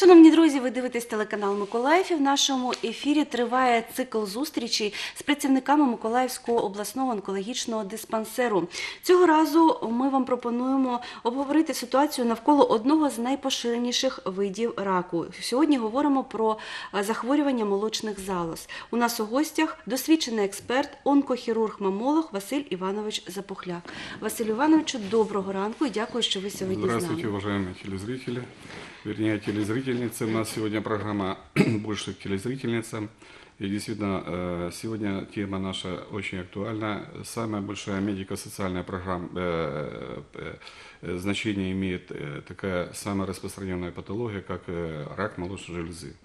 Шановні друзі, ви дивитесь телеканал Миколаїв і в нашому ефірі триває цикл зустрічей з працівниками Миколаївського обласного онкологічного диспансеру. Цього разу ми вам пропонуємо обговорити ситуацію навколо одного з найпоширеніших видів раку. Сьогодні говоримо про е, захворювання молочних залоз. У нас у гостях досвідчений експерт, онкохірург-мамолог Василь Іванович Запухляк. Василь Івановичу, доброго ранку і дякую, що ви сьогодні з Здравствуйте, нами. уважаемые телезрители. Вернее, телезрительницы. У нас сегодня программа больше к телезрительницам. И действительно, э, сегодня тема наша очень актуальна. Самая большая медико-социальная программа, э, э, значение имеет такая самая распространенная патология, как рак молочной железы.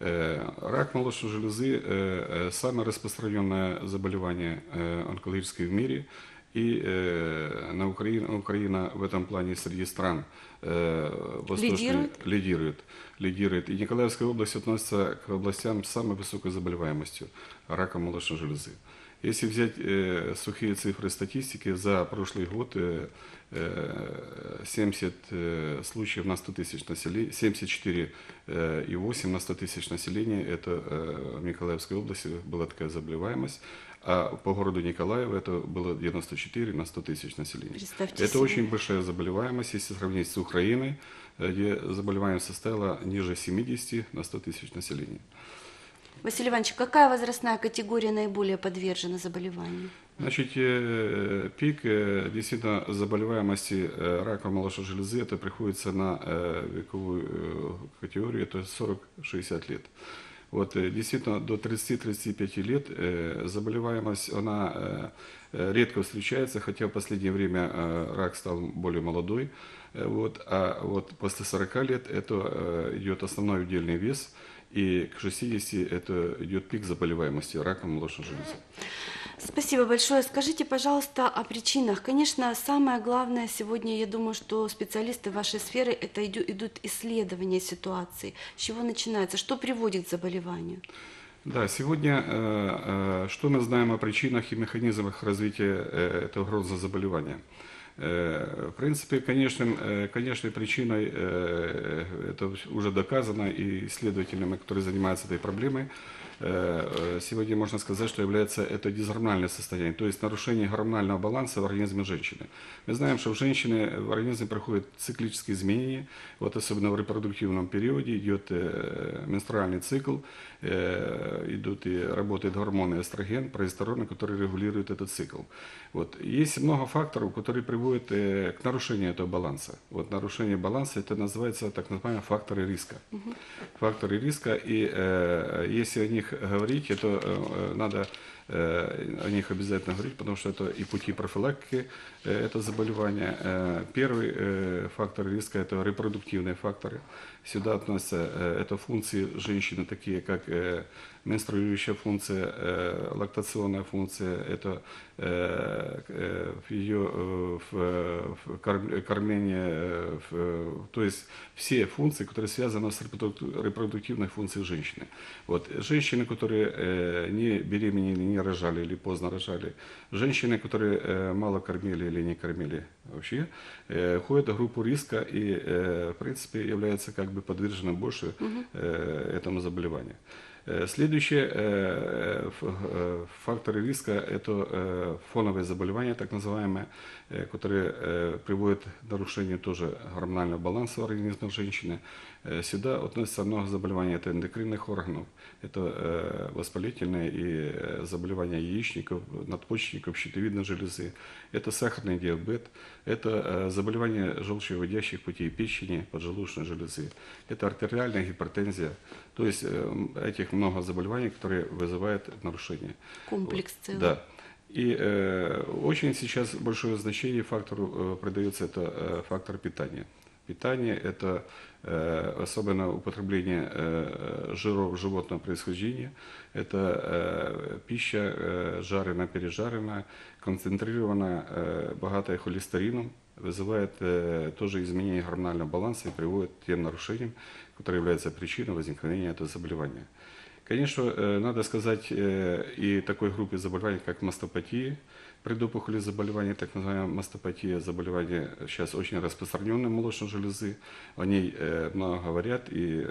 Рак молочной железы самое распространенное заболевание онкологическое в мире. И э, на Украине, Украина в этом плане среди стран э, Лидирует? лидирует. Лидирует. И Николаевская область относится к областям с самой высокой заболеваемостью рака молочной железы. Если взять э, сухие цифры статистики, за прошлый год э, э, 70 э, случаев на 100 тысяч населения, 74,8 на 100 тысяч населения, это э, в Николаевской области была такая заболеваемость, а по городу Николаева это было 94 на 100 тысяч населения. Представьте Это себе. очень большая заболеваемость, если сравнить с Украиной, э, где заболеваемость составила ниже 70 на 100 тысяч населения. Василий Иванович, какая возрастная категория наиболее подвержена заболеванию? Значит, э, пик э, действительно заболеваемости раком молочной железы, это приходится на вековую категорию, это 40-60 лет. Вот, э, действительно, до 30-35 лет э, заболеваемость, она э, редко встречается, хотя в последнее время рак стал более молодой. Вот, а вот после 40 лет это идет основной удельный вес, и к 60 это идет пик заболеваемости раком молочной железы. Спасибо большое. Скажите, пожалуйста, о причинах. Конечно, самое главное сегодня, я думаю, что специалисты вашей сферы, это идут, исследования ситуации. С чего начинается? Что приводит к заболеванию? Да, сегодня э, э, что мы знаем о причинах и механизмах развития э, этого грозного заболевания? В принципе, конечным, э, конечной причиной, это уже доказано и исследователями, которые занимаются этой проблемой, сегодня можно сказать, что является это дисгормональное состояние, то есть нарушение гормонального баланса в организме женщины. Мы знаем, что в женщины в организме проходят циклические изменения, вот особенно в репродуктивном периоде идет э, менструальный цикл, э, идут и работают гормоны эстроген, прогестерон, которые регулируют этот цикл. Вот. Есть много факторов, которые приводят э, к нарушению этого баланса. Вот нарушение баланса, это называется так называемые факторы риска. Факторы риска, и э, если о них говорить, это э, надо э, о них обязательно говорить, потому что это и пути профилактики э, это заболевание. Э, Первый э, фактор риска – это репродуктивные факторы. Сюда относятся э, это функции женщины, такие как э, менструирующая функция, э, лактационная функция, это э, э, ее э, в, э, в корм- кормление, э, в, то есть все функции, которые связаны с репродук- репродуктивной функцией женщины. Вот. Женщины, которые не беременели, не рожали или поздно рожали, женщины, которые мало кормили или не кормили вообще, э, входят в группу риска и, э, в принципе, являются как бы подвержены больше э, этому заболеванию. Э, Следующие э, ф- э, факторы риска – это э, фоновые заболевания, так называемые, э, которые э, приводят к нарушению тоже гормонального баланса в организме женщины. Э, Сюда относится много заболеваний это эндокринных органов, это э, воспалительные и э, заболевания яичников, надпочечников, щитовидной железы, это сахарный диабет, это заболевания желчевыводящих путей печени, поджелудочной железы, это артериальная гипертензия. То есть этих много заболеваний, которые вызывают нарушение. Комплекс целый. Да. И э, очень сейчас большое значение фактору э, придается это э, фактор питания. Питание – это э, особенно употребление э, жиров животного происхождения. Это э, пища жареная, пережаренная, концентрированная, богатая холестерином, вызывает тоже изменение гормонального баланса и приводит к тем нарушениям, которые являются причиной возникновения этого заболевания. Конечно, э, надо сказать э, и такой группе заболеваний, как мастопатия, предопухоли заболевания, так называемая мастопатия, заболевание сейчас очень распространенное молочной железы. О ней э, много говорят, и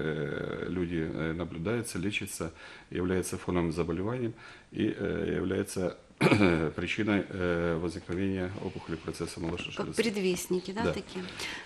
люди наблюдаются, лечатся, является фоновым заболеванием и является причиной э, возникновения опухоли процесса молочной Як железы. передвісники, да, Да. такі.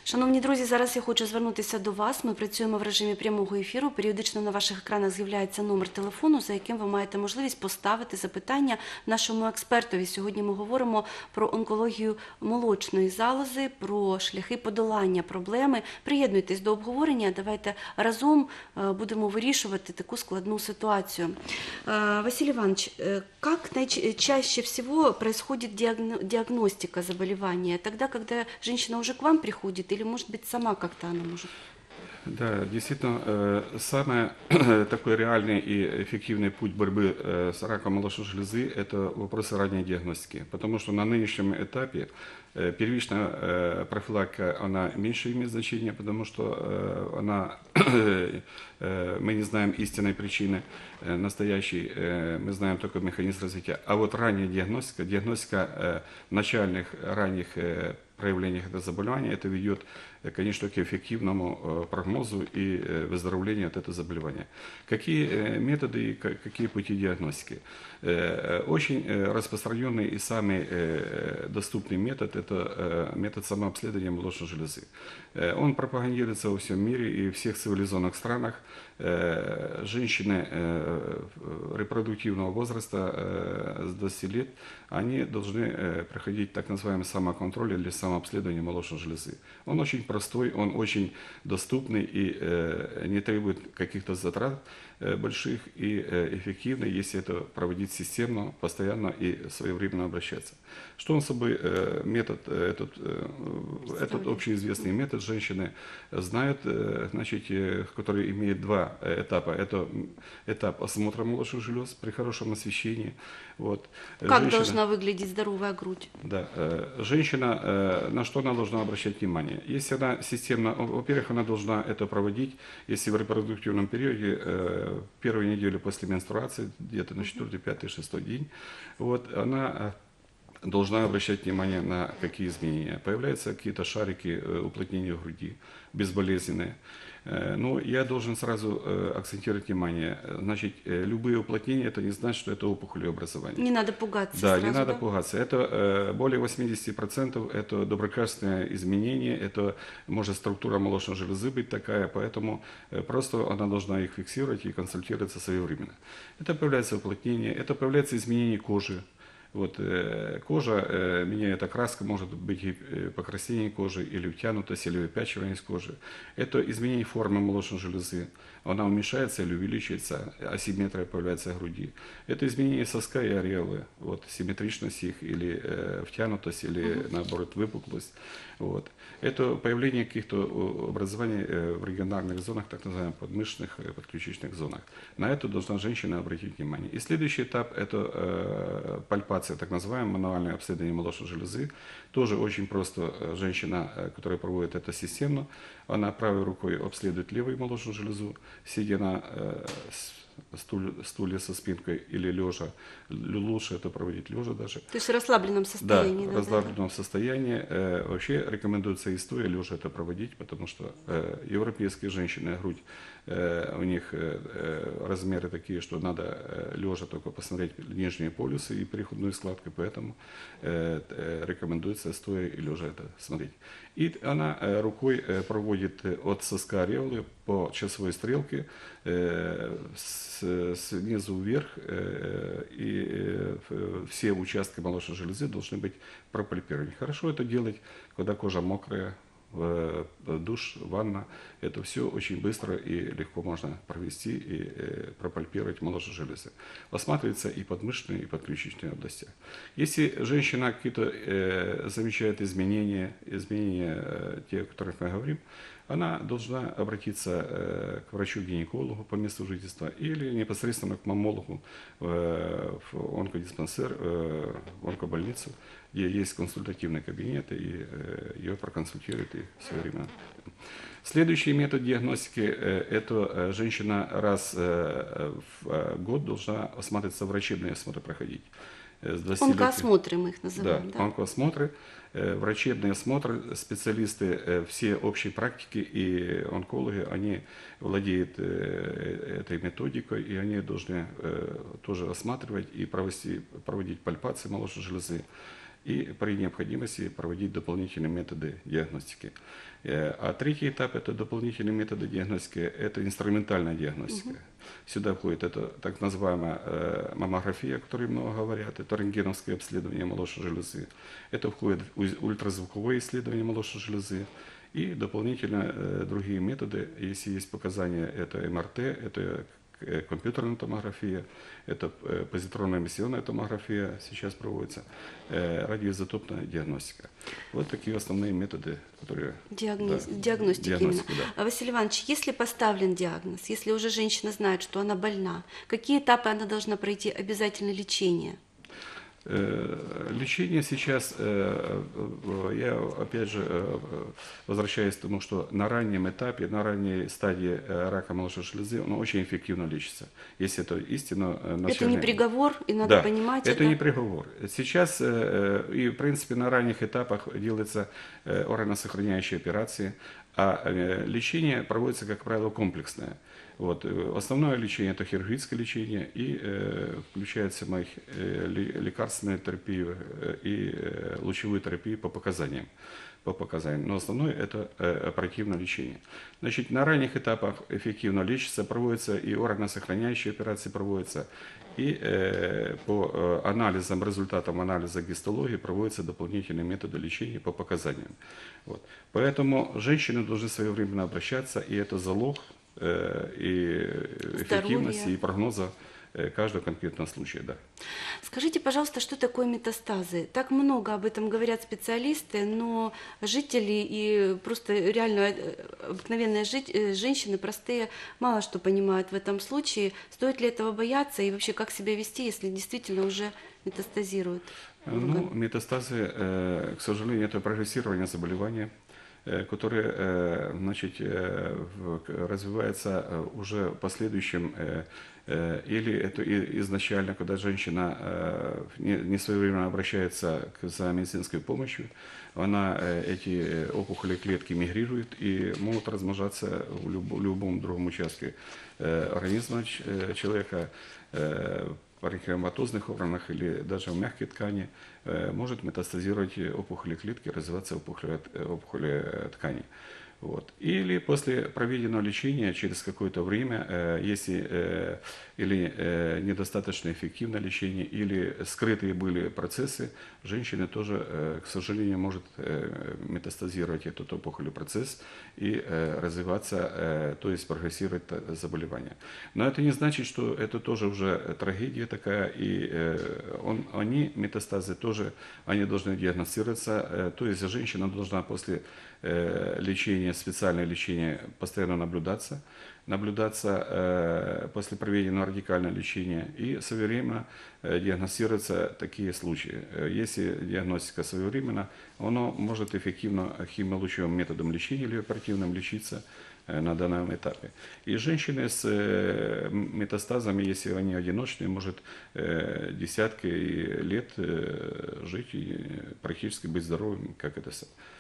Шановні друзі, зараз я хочу звернутися до вас. Ми працюємо в режимі прямого ефіру. Періодично на ваших екранах з'являється номер телефону, за яким ви маєте можливість поставити запитання нашому експертові. Сьогодні ми говоримо про онкологію молочної залози, про шляхи подолання проблеми. Приєднуйтесь до обговорення. Давайте разом е, будемо вирішувати таку складну ситуацію. Е, Василий Иванович, э, как наич- чаще всего происходит диагно- диагностика заболевания? Тогда, когда женщина уже к вам приходит, или, может быть, сама как-то она может? Да, действительно, э, самый такой реальный и эффективный путь борьбы э, с раком молочной железы – это вопросы ранней диагностики. Потому что на нынешнем этапе первичная э, профилактика, она меньше имеет значения, потому что э, она, э, мы не знаем истинной причины э, настоящей, э, мы знаем только механизм развития. А вот ранняя диагностика, диагностика э, начальных ранних э, проявлениях этого заболевания, это ведет, э, конечно, к эффективному э, прогнозу и э, выздоровлению от этого заболевания. Какие э, методы и ка- какие пути диагностики? Э, э, Очень э, распространенный и самый э, доступный метод – это э, метод самообследования молочной железы. Э, Он пропагандируется во всем мире и в всех цивилизованных странах. Э, Женщины э, репродуктивного возраста с 20 лет, они должны проходить так называемый самоконтроль или самообследование молочной железы. Он очень простой, он очень доступный и не требует каких-то затрат больших и э, эффективный, если это проводить системно, постоянно и своевременно обращаться. Что он собой э, метод, э, этот, э, этот общеизвестный метод женщины знают, э, значит, э, который имеет два э, этапа. Это этап осмотра молочных желез при хорошем освещении. Вот. Как Женщина- должна выглядеть здоровая грудь? да, э, женщина, э, на что она должна обращать внимание? Если она системно, во- во-первых, она должна это проводить, если в репродуктивном периоде, э, первую неделю после менструации, где-то на 4, 5, 6 день, вот, она э, должна обращать внимание на какие изменения. Появляются какие-то шарики э, уплотнения груди, безболезненные. Э, Но я должен сразу э, акцентировать внимание. Значит, э, любые уплотнения, это не значит, что это опухолевое образование. Не надо пугаться Да, сразу, не надо да? пугаться. Это более 80% это доброкачественное изменение, это может структура молочной железы быть такая, поэтому просто она должна их фиксировать и консультироваться своевременно. Это появляется уплотнение, это появляется изменение кожи. Вот, э, кожа э, меняет окраска, может быть э, покраснение кожи, или втянутость, или выпячивание кожи. Это изменение формы молочной железы. Она уменьшается или увеличивается, асимметрия появляется груди. Это изменение соска и ореолы, вот, симметричность их, или э, втянутость, или наоборот выпуклость. Вот. Это появление каких-то образований э, в регионарных зонах, так называемых подмышечных, э, подключичных зонах. На это должна женщина обратить внимание. И следующий этап – это э, пальпация, так называемое мануальное обследование молочной железы. Тоже очень просто э, женщина, которая проводит это системно, она правой рукой обследует левую молочную железу, сидя на э, стуле, стуле со спинкой или лежа. Лучше это проводить лежа даже. То есть в расслабленном Да, состоянии. в да, да, расслабленном состоянии. Э, вообще рекомендуется и стоя лежа это проводить, потому что э, европейские женщины, грудь, э, у них э, э, размеры такие, что надо э, лежа только посмотреть нижние полюсы и переходную складку, поэтому э, э, рекомендуется стоя и лежа это смотреть. И она э, рукой э, проводит э, от соска ореолы по часовой стрелке э, с- снизу вверх, э, и э, в- все участки молочной железы должны быть пропальпированы. Хорошо это делать, когда кожа мокрая, в душ, ванна. Это все очень быстро и легко можно провести и э, пропальпировать молочные железы. Осматривается и подмышечные, и подключичные области. Если женщина какие-то э, замечает изменения, изменения э, те, о которых мы говорим, она должна обратиться э, к врачу-гинекологу по месту жительства или непосредственно к мамологу э, в онкодиспансер, э, в онкобольницу, где есть консультативный кабинет, и ее проконсультируют и своевременно. Следующий метод диагностики это женщина раз в год должна осматриваться, врачебный осмотр проходить. Э, с 20 Онкоосмотры мы их да, называем. Да, онкоосмотры, э, врачебные осмотры, специалисты, э, все общей практики и онкологи, они владеют этой методикой, и они должны тоже осматривать и провести, проводить пальпации молочной железы и при необходимости проводить дополнительные методы диагностики. Э, А третий этап – это дополнительные методы диагностики, это инструментальная диагностика. Сюда входит это так называемая э, маммография, о которой много говорят, это рентгеновское обследование молочной железы, это входит ультразвуковое исследование молочной железы и дополнительно э, другие методы, если есть показания, это МРТ, это компьютерная томография, это э, позитронная эмиссионная томография сейчас проводится, э, радиоизотопная диагностика. Вот такие основные методы, которые... Диагноз- да, диагностики диагностики, именно. да. А, Василий Иванович, если поставлен диагноз, если уже женщина знает, что она больна, какие этапы она должна пройти обязательно лечение? Э, Лечение сейчас, э, э, я опять же возвращаюсь к тому, что на раннем этапе, на ранней стадии рака молочной железы он очень эффективно лечится. Если это истинно э, Это не приговор, и надо да, понимать это. не приговор. Сейчас и в принципе на ранних этапах делаются органосохраняющие операции, а лечение проводится, как правило, комплексное. Вот. э, Основное лечение это хирургическое лечение и э, включается моих э, ле- лекарственную терапию э, и э, лучевую терапию по показаниям по показаниям. Но основное это э, оперативное лечение. Значит, на ранних этапах эффективно лечится, проводятся и органосохраняющие операции проводятся, и э, по э, анализам, результатам анализа гистологии проводятся дополнительные методы лечения по показаниям. Вот. Поэтому женщины должны своевременно обращаться, и это залог и эффективности, Здоровья. и прогноза э, каждого конкретного случая. Да. Скажите, пожалуйста, что такое метастазы? Так много об этом говорят специалисты, но жители и просто реально э, обыкновенные жить- э, женщины, простые, мало что понимают в этом случае. Стоит ли этого бояться и вообще как себя вести, если действительно уже метастазируют? Ну, метастазы, э, к сожалению, это прогрессирование заболевания, э, которое э, значит, э, развивается уже в последующем, или это изначально, когда женщина э, не своевременно обращается за медицинской помощью, она э, эти э, опухоли клетки мигрирует и могут размножаться в люб- любом другом участке э, организма э, человека, э, паренхиматозных органах или даже в мягкой ткани э, может метастазировать опухоли клетки, развиваться опухоли, э, опухоли э, тканей. Вот. Или после проведенного лечения через какое-то время, э, если э, или э, недостаточно эффективное лечение, или скрытые были процессы, женщина тоже, э, к сожалению, может э, метастазировать этот опухолевый процесс и э, развиваться, э, то есть прогрессировать э, заболевание. Но это не значит, что это тоже уже трагедия такая, и э, он, они, метастазы тоже, они должны диагностироваться, э, то есть женщина должна после э, лечения, специальное лечение постоянно наблюдаться, наблюдаться э, после проведенного радикального лечения и своевременно э, диагностироваться такие случаи. Э, Если диагностика своевременна, оно может эффективно химиолучевым методом лечения или оперативным лечиться на данном этапе. И женщины с э, метастазами, если они одиночные, может э, десятки лет э, жить и практически быть здоровыми, как это.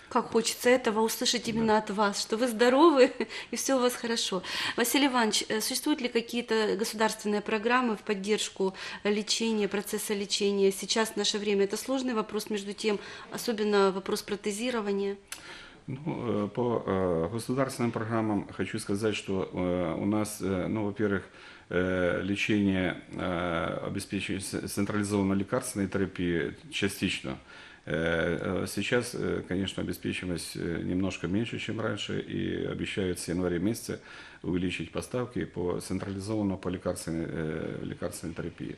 Как хочется этого услышать именно от вас, что вы здоровы и все у вас хорошо. Василий Иванович, э, существуют ли какие-то государственные программы в поддержку лечения, процесса лечения? Сейчас в наше время это сложный вопрос, между тем, особенно вопрос протезирования. Ну, э, по э, государственным программам хочу сказать, что э, у нас, ну, во-первых, лечение обеспечивается централизованной лекарственной терапией частично. Сейчас, конечно, обеспечиваемость э, немножко меньше, чем раньше, и обещают с января месяца увеличить поставки по централизованной по лекарственной, лекарственной терапии.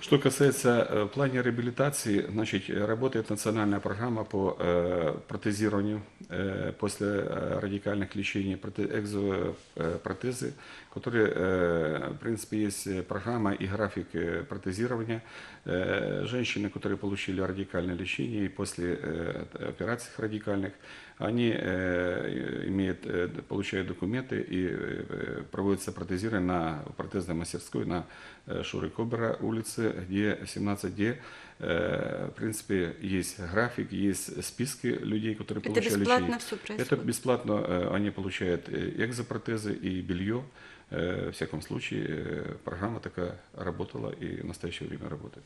Что касается э, в плане реабилитации, значит, э, работает национальная программа по э, протезированию э, после э, радикальных лечений, проте- экзопротезы, которые, э, в принципе, есть э, программа и график э, протезирования. Э, Женщины, которые получили радикальное лечение и после э, операций радикальных, они э, имеют, э, получают документы и э, проводится протезирование на протезной мастерской на э, Шуры Кобера улице протезы, где 17D, э, в принципе, есть график, есть списки людей, которые Это получали бесплатно лечение. все Это происходит? бесплатно, э, они получают э, экзопротезы и белье. Э, В всяком случае, э, программа такая работала и в настоящее время работает.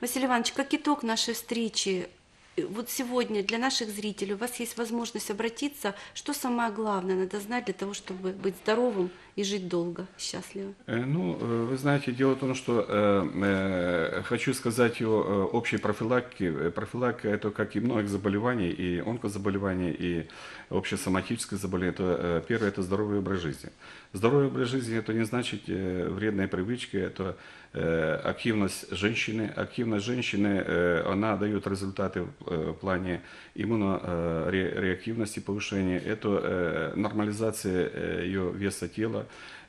Василий Иванович, как итог нашей встречи, э, вот сегодня для наших зрителей у вас есть возможность обратиться. Что самое главное надо знать для того, чтобы быть здоровым и жить долго, счастливо? Э, Ну, э, вы знаете, дело в том, что э, хочу сказать о общей профилактике. Профилактика – это как и многих заболеваний, и онкозаболеваний, и общесоматических заболеваний. Это, первое – это здоровый образ жизни. Здоровый образ жизни – это не значит вредные привычки, это активность женщины. Активность женщины, она дает результаты в плане иммунореактивности, повышения. Это нормализация ее веса тела,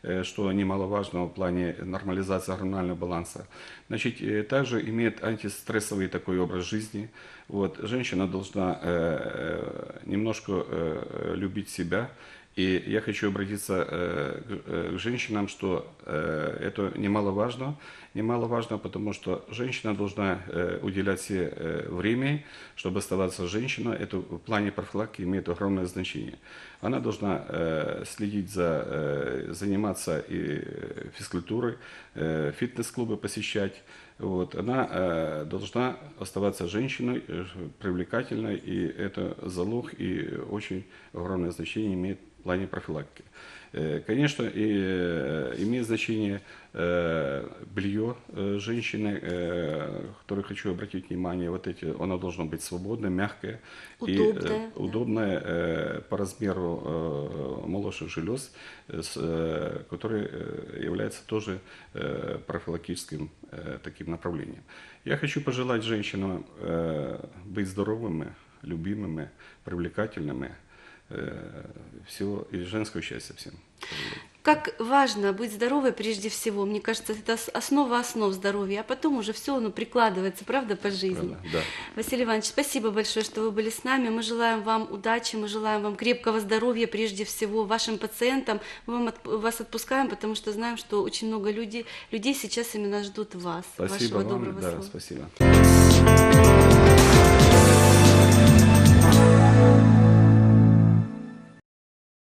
э, что немаловажно в плане нормализации гормонального баланса. Значит, э, также имеет антистрессовый такой образ жизни. Вот, женщина должна э, немножко любить себя. И я хочу обратиться э, к женщинам, что э, это немаловажно. Немаловажно, потому что женщина должна э, уделять себе э, время, чтобы оставаться женщиной. Это в плане профилактики имеет огромное значение. Она должна э, следить за, заниматься и физкультурой, фитнес-клубы посещать. Вот. Она должна оставаться женщиной, привлекательной, и это залог и очень огромное значение имеет в плане профилактики. Э, Конечно, и э, имеет значение э, белье женщины, которое хочу обратить внимание, вот эти, оно должно быть свободное, мягкое и Удобное, да. удобное э, по размеру молочных желез, э, является тоже профилактическим таким направлением. Я хочу пожелать женщинам быть здоровыми, любимыми, привлекательными, всего и женского счастья всем. Как важно быть здоровой прежде всего. Мне кажется, это ос- основа основ здоровья, а потом уже все оно прикладывается, правда, по жизни. Правда? Да. Василий Иванович, спасибо большое, что вы были с нами. Мы желаем вам удачи, мы желаем вам крепкого здоровья прежде всего вашим пациентам. Мы вам отп- вас отпускаем, потому что знаем, что очень много людей, людей сейчас именно ждут вас, Спасибо вашего вам. доброго Да, слова. спасибо.